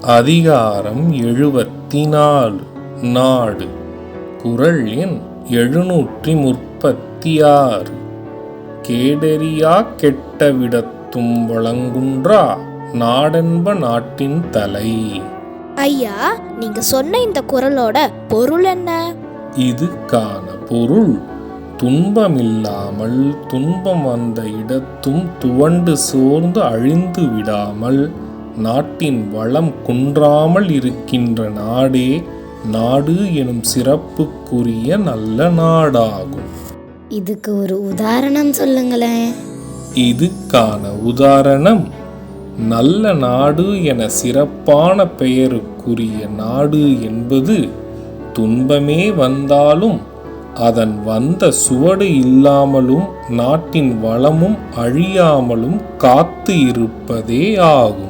அதிகாரம் எழுபத்தி நாலு நாடு. குரல் எண் எழுநூற்றி முப்பத்தி ஆறு கேடரியா கெட்டவிடத்தும் வழங்குன்றா நாடென்ப நாட்டின் தலை. ஐயா நீங்க சொன்ன இந்த குரலோட பொருள் என்ன? இதுக்கான பொருள். துன்பமில்லாமல் துன்பம் வந்த இடத்தும் துவண்டு சோர்ந்து அழிந்து விடாமல் நாட்டின் வளம் குன்றாமல் இருக்கின்ற நாடே நாடு எனும் சிறப்புக்குரிய நல்ல நாடாகும். இதுக்கு ஒரு உதாரணம் சொல்லுங்களேன். இதுக்கான உதாரணம் நல்ல நாடு என சிறப்பான பெயருக்குரிய நாடு என்பது துன்பமே வந்தாலும் அதன் வந்த சுவடு இல்லாமலும் நாட்டின் வளமும் அழியாமலும் காத்து இருப்பதே ஆகும்.